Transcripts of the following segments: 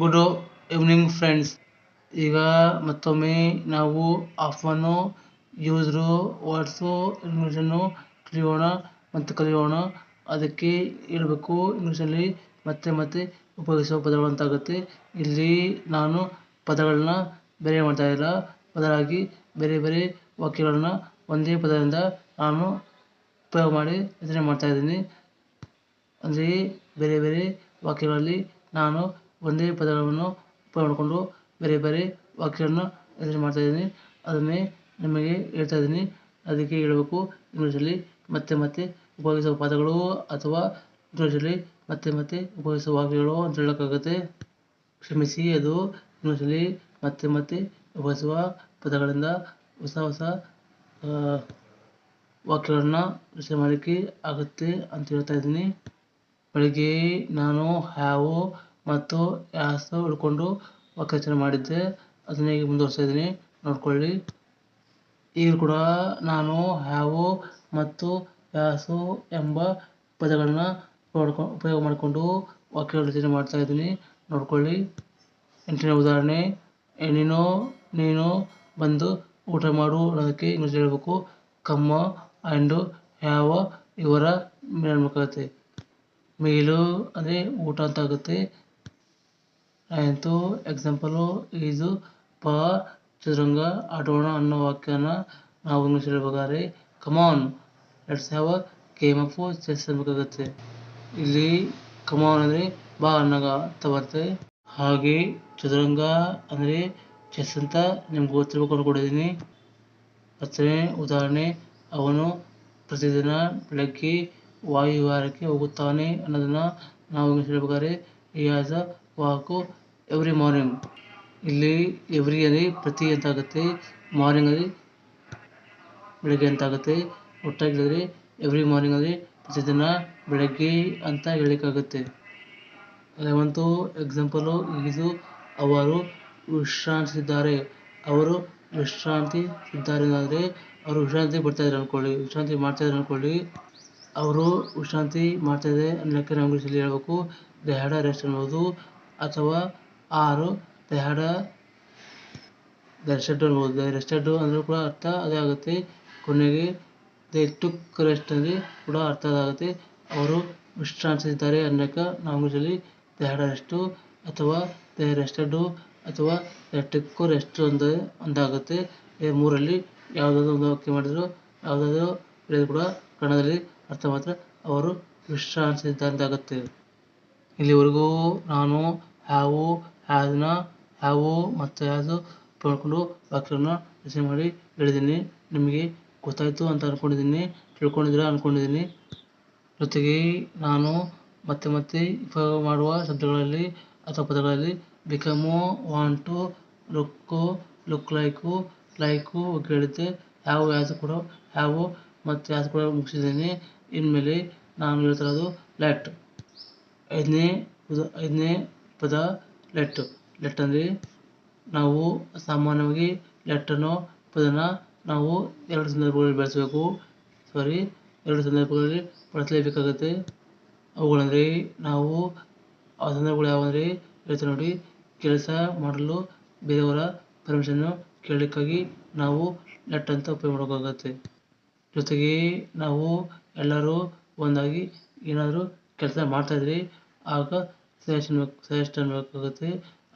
Good evening friends. ಈಗ ಮತ್ತೊಮ್ಮೆ ನಾವು ಆಫನ್ನು ಯೂಸ್ರು ವರ್ಡ್ಸು ಇಂಗ್ಲೀಷನ್ನು ಕಲಿಯೋಣ ಮತ್ತು ಕಲಿಯೋಣ. ಅದಕ್ಕೆ ಇರಬೇಕು ಇಂಗ್ಲೀಷಲ್ಲಿ ಮತ್ತೆ ಮತ್ತೆ ಉಪಯೋಗಿಸುವ ಪದಗಳಂತಾಗುತ್ತೆ ಇಲ್ಲಿ ನಾನು ಪದಗಳನ್ನ ಬೇರೆ ಮಾಡ್ತಾ ಇಲ್ಲ. ಬದಲಾಗಿ ಬೇರೆ ಬೇರೆ ವಾಕ್ಯಗಳನ್ನು ಒಂದೇ ಪದದಿಂದ ನಾನು ಉಪಯೋಗ ಮಾಡಿ ರಚನೆ ಮಾಡ್ತಾ ಇದ್ದೀನಿ. ಅಂದರೆ ಬೇರೆ ಬೇರೆ ವಾಕ್ಯಗಳಲ್ಲಿ ನಾನು ಒಂದೇ ಪದಗಳನ್ನು ಉಪಯೋಗ ಮಾಡಿಕೊಂಡು ಬೇರೆ ಬೇರೆ ವಾಕ್ಯಗಳನ್ನು ರಚನೆ ಮಾಡ್ತಾ ಇದ್ದೀನಿ. ಅದನ್ನೇ ನಿಮಗೆ ಹೇಳ್ತಾ ಇದ್ದೀನಿ. ಅದಕ್ಕೆ ಹೇಳಬೇಕು, ಇಂಗ್ಲೀಷಲ್ಲಿ ಮತ್ತೆ ಮತ್ತೆ ಉಪಯೋಗಿಸುವ ಪದಗಳು ಅಥವಾ ಇಂಗ್ಲೀಷಲ್ಲಿ ಮತ್ತೆ ಮತ್ತೆ ಉಪಯೋಗಿಸುವ ವಾಕ್ಯಗಳು ಅಂತ ಹೇಳೋಕ್ಕಾಗುತ್ತೆ. ಕ್ಷಮಿಸಿ, ಅದು ಇಂಗ್ಲೀಷಲ್ಲಿ ಮತ್ತೆ ಮತ್ತೆ ಉಪಯೋಗಿಸುವ ಪದಗಳಿಂದ ಹೊಸ ಹೊಸ ವಾಕ್ಯಗಳನ್ನು ರಚನೆ ಮಾಡಲಿಕ್ಕೆ ಆಗುತ್ತೆ ಅಂತ ಹೇಳ್ತಾ ಇದ್ದೀನಿ. ಬೆಳಿಗ್ಗೆ ನಾನು ಹ್ಯಾವು ಮತ್ತು ಯಾಸು ಹಿಡ್ಕೊಂಡು ವಾಕ್ಯ ರಚನೆ ಮಾಡಿದ್ದೆ. ಅದನ್ನೇ ಈಗ ಮುಂದುವರ್ಸ್ತಾ ಇದ್ದೀನಿ. ನೋಡ್ಕೊಳ್ಳಿ. ಈಗ ಕೂಡ ನಾನು ಹ್ಯಾವು ಮತ್ತು ಯಾಸು ಎಂಬ ಪದಗಳನ್ನ ಉಪಯೋಗ ಮಾಡಿಕೊಂಡು ವಾಕ್ಯ ರಚನೆ ಮಾಡ್ತಾ ಇದ್ದೀನಿ. ನೋಡ್ಕೊಳ್ಳಿ. ಎಂಟನೇ ಉದಾಹರಣೆ. ನೀನು ನೀನು ಬಂದು ಊಟ ಮಾಡು. ಅನ್ನೋದಕ್ಕೆ ಇಂಗ್ಲೀಷ್ ಹೇಳಬೇಕು. ಕಮ್ಮ ಆ್ಯಂಡ್ ಹ್ಯಾವ ಇವರ ಮೇಲ್ಬೇಕಾಗುತ್ತೆ ಮೇಲು ಅಂದರೆ ಊಟ ಅಂತ ಆಗುತ್ತೆ. ಆಯಿತು ಎಕ್ಸಾಂಪಲು ಈಜು ಪ ಚದುರಂಗ ಆಟೋಣ ಅನ್ನೋ ವಾಕ್ಯನ ನಾವು ಇಂಗ್ಲೀಷ್ ಹೇಳ್ಬೇಕಾದ್ರೆ come on let's have a game of chess ಅನ್ಬೇಕಾಗತ್ತೆ ಇಲ್ಲಿ ಕಮಾನ್ ಅಂದರೆ ಬಾ ಅನ್ನಗ ಅಂತ ಬರುತ್ತೆ ಹಾಗೆ ಚದುರಂಗ ಅಂದರೆ ಚೆಸ್ ಅಂತ ನಿಮ್ಗೆ ಗೊತ್ತಿರ್ಬೇಕು ಅಂದ್ಕೊಂಡಿದ್ದೀನಿ ಹತ್ತನೇ ಉದಾಹರಣೆ ಅವನು ಪ್ರತಿದಿನ ಬೆಳಗ್ಗೆ ವಾಯುವಾರಕ್ಕೆ ಹೋಗುತ್ತಾನೆ ಅನ್ನೋದನ್ನು ನಾವು ಇಂಗ್ಲೀಷ್ ಹೇಳ್ಬೇಕಾದ್ರೆ ಈ as a walk every morning ಇಲ್ಲಿ ಎವ್ರಿ ಅಲ್ಲಿ ಪ್ರತಿ ಅಂತ ಆಗುತ್ತೆ ಮಾರ್ನಿಂಗ್ ಅಲ್ಲಿ ಬೆಳಗ್ಗೆ ಅಂತ ಆಗುತ್ತೆ ಹೇಳಿದ್ರೆ ಎವ್ರಿ ಮಾರ್ನಿಂಗ್ ಅಲ್ಲಿ ಪ್ರತಿದಿನ ಬೆಳಗ್ಗೆ ಅಂತ ಹೇಳಲಿಕ್ಕಾಗುತ್ತೆ. ಒಂದು ಎಕ್ಸಾಂಪಲು ಇದು ಅವರು ವಿಶ್ರಾಂತಿಸಿದ್ದಾರೆ. ಅವರು ವಿಶ್ರಾಂತಿ ಇದ್ದಾರೆ ಅಂದರೆ ಅವರು ವಿಶ್ರಾಂತಿ ಬರ್ತಾ ಇದ್ದಾರೆ ಅಂದ್ಕೊಳ್ಳಿ ವಿಶ್ರಾಂತಿ ಮಾಡ್ತಾ ಇದ್ದಾರೆ ಅಂದ್ಕೊಳ್ಳಿ ಅವರು ವಿಶ್ರಾಂತಿ ಮಾಡ್ತಾ ಇದೆ ಅನ್ನೋಕ್ಕೆ ನಾವು ಇಂಗ್ಲೀಷಲ್ಲಿ ಹೇಳ್ಬೇಕು. ದೇ ಹ್ಯಾಡ್ ಅ ರೆಸ್ಟ್ ಅನ್ಬೋದು ಅಥವಾ ಆರು ದೇ ಹ್ಯಾಡ್ ಅ ರೆಸ್ಟೆಡ್ ಅನ್ಬೋದು ರೆಸ್ಟೆಡ್ ಅಂದರೂ ಕೂಡ ಅರ್ಥ ಅದೇ ಆಗುತ್ತೆ. ಕೊನೆಗೆ ದೇ ಟುಕ್ ರೆಸ್ಟ್ ಅಲ್ಲಿ ಕೂಡ ಅರ್ಥ ಆಗುತ್ತೆ. ಅವರು ವಿಶ್ರಾಂತಿಸಿದ್ದಾರೆ ಅನ್ನೋಕ್ಕೆ ನಾವು ಇಂಗ್ಲೀಷಲ್ಲಿ ದೇ ಹ್ಯಾಡ್ ರೆಸ್ಟು ಅಥವಾ ದೇ ರೆಸ್ಟೆಡು ಅಥವಾ ದೇ ಟುಕ್ ರೆಸ್ಟ್ ಅಂತ ಒಂದಾಗುತ್ತೆ. ಈ ಮೂರಲ್ಲಿ ಯಾವುದಾದ್ರು ಒಂದು ವಾಕ್ಯ ಮಾಡಿದ್ರು, ಯಾವುದಾದ್ರು ಕೂಡ ಕನ್ನಡದಲ್ಲಿ ಅರ್ಥ ಮಾತ್ರ ಅವರು ವಿಶ್ರಾಂತಿಸಿದ್ದಾರೆ ಅಂತಾಗುತ್ತೆ ಇಲ್ಲಿವರೆಗೂ ನಾನು ಹ್ಯಾವು ಹ್ಯಾಸ್ನ ಹ್ಯಾವು ಮತ್ತು ಯಾವುದು ಪಡ್ಕೊಂಡು ವಾಕ್ಯವನ್ನು ರಚನೆ ಮಾಡಿ ಹೇಳಿದ್ದೀನಿ. ನಿಮಗೆ ಗೊತ್ತಾಯಿತು ಅಂತ ಅಂದ್ಕೊಂಡಿದ್ದೀನಿ ತಿಳ್ಕೊಂಡಿದ್ದೀರಾ ಅಂದ್ಕೊಂಡಿದ್ದೀನಿ ಜೊತೆಗೆ ನಾನು ಮತ್ತೆ ಮತ್ತೆ ಉಪಯೋಗ ಮಾಡುವ ಶಬ್ದಗಳಲ್ಲಿ ಅಥವಾ ಪದಗಳಲ್ಲಿ become want look look like like ಕೇಳಿದ್ದೆ ಹಾವು ಯಾವುದು ಕೂಡ ಹ್ಯಾವು ಮತ್ತು ಯಾವುದು ಕೂಡ ಮುಗಿಸಿದ್ದೀನಿ. ಇನ್ಮೇಲೆ ನಾನು ಹೇಳ್ತಿರೋದು ಲೆಟ್ ಐದನೇ ಪದ ಐದನೇ ಪದ ಲೆಟ್ ಲೆಟ್ ಅಂದರೆ ನಾವು ಸಾಮಾನ್ಯವಾಗಿ ಲೆಟ್ ಅನ್ನೋ ಪದನ ನಾವು ಎರಡು ಸಂದರ್ಭಗಳಲ್ಲಿ ಬಳಸಬೇಕು. ಸಾರಿ ಎರಡು ಸಂದರ್ಭಗಳಲ್ಲಿ ಬಳಸಲೇಬೇಕಾಗುತ್ತೆ. ಅವುಗಳಂದರೆ ನಾವು ಆ ಸಂದರ್ಭಗಳು ಯಾವಂದರೆ ಹೇಳ್ತೀನಿ ನೋಡಿ. ಕೆಲಸ ಮಾಡಲು ಬೇರೆಯವರ ಪರ್ಮಿಷನ್ನು ಕೇಳಲಿಕ್ಕಾಗಿ ನಾವು ಲೆಟ್ ಅಂತ ಉಪಯೋಗ ಮಾಡಬೇಕಾಗುತ್ತೆ ಜೊತೆಗೆ ನಾವು ಎಲ್ಲರೂ ಒಂದಾಗಿ ಏನಾದರೂ ಕೆಲಸ ಮಾಡ್ತಾಯಿದ್ರೆ ಆಗ ಸಜೆಷನ್ ಸಜೆಷನ್ ಬೇಕಾಗುತ್ತೆ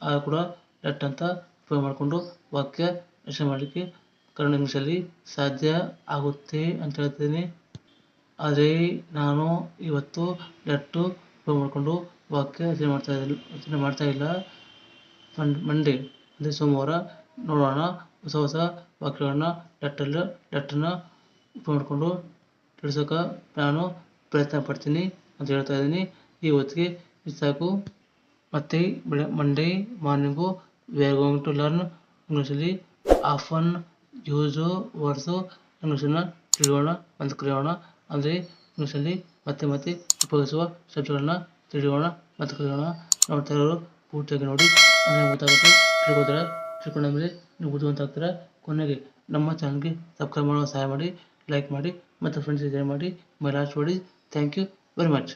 ಆಗ ಕೂಡ ಲೆಟ್ ಅಂತ ಉಪಯೋಗ ಮಾಡಿಕೊಂಡು ವಾಕ್ಯ ರಚನೆ ಮಾಡಲಿಕ್ಕೆ ಕನ್ನಡ ಇಂಗ್ಲೀಷಲ್ಲಿ ಸಾಧ್ಯ ಆಗುತ್ತೆ ಅಂತ ಹೇಳ್ತೀನಿ ಆದರೆ ನಾನು ಇವತ್ತು ಲೆಟ್ಟು ಉಪಯೋಗ ಮಾಡಿಕೊಂಡು ವಾಕ್ಯ ರಚನೆ ಮಾಡ್ತಾ ರಚನೆ ಮಾಡ್ತಾ ಇಲ್ಲ. ಮಂಡೇ ಅಂದರೆ ಸೋಮವಾರ ನೋಡೋಣ. ಹೊಸ ಹೊಸ ವಾಕ್ಯಗಳನ್ನ ಲೆಟ್ಟಲ್ಲಿ ಲೆಟ್ಟನ್ನ ಉಪಯೋಗ ಮಾಡಿಕೊಂಡು ತಿಳಿಸೋಕೆ ನಾನು ಪ್ರಯತ್ನ ಪಡ್ತೀನಿ ಅಂತ ಹೇಳ್ತಾ ಇದ್ದೀನಿ. ಈ ಹೊತ್ತಿಗೆ ಸಾಕು ಮತ್ತೆ Monday morning are going to learn ಇಂಗ್ಲೀಷಲ್ಲಿ ಆಫನ್, ಯೂಸು ವರ್ಡ್ಸು ಇಂಗ್ಲೀಷನ್ನು ತಿಳಿಯೋಣ ಮತ್ತು ಕ್ರೀಯೋಣ. ಅಂದರೆ ಇಂಗ್ಲೀಷಲ್ಲಿ ಮತ್ತೆ ಮತ್ತೆ ಉಪಯೋಗಿಸುವ ಶಬ್ದಗಳನ್ನು ತಿಳಿಯೋಣ, ಮತ್ತು ಕರೆಯೋಣ. ನೋಡ್ತಾ ಪೂರ್ತಿಯಾಗಿ ನೋಡಿ, ಅಂದರೆ ಗೊತ್ತಾಗುತ್ತೆ ತಿಳ್ಕೊತಾರೆ ತಿಳ್ಕೊಂಡ ಮೇಲೆ ನೀವು ಆಗ್ತೀರಾ ಕೊನೆಗೆ ನಮ್ಮ ಚಾನಲ್ಗೆ ಸಬ್ಸ್ಕ್ರೈಬ್ ಮಾಡೋ ಸಹಾಯ ಮಾಡಿ ಲೈಕ್ ಮಾಡಿ, ಮತ್ತು ಫ್ರೆಂಡ್ಸ್ ಶೇರ್ ಮಾಡಿ ಮೈ ಲಾಸ್ಟ್ ಮಾಡಿ ಥ್ಯಾಂಕ್ ಯು ವೆರಿ ಮಚ್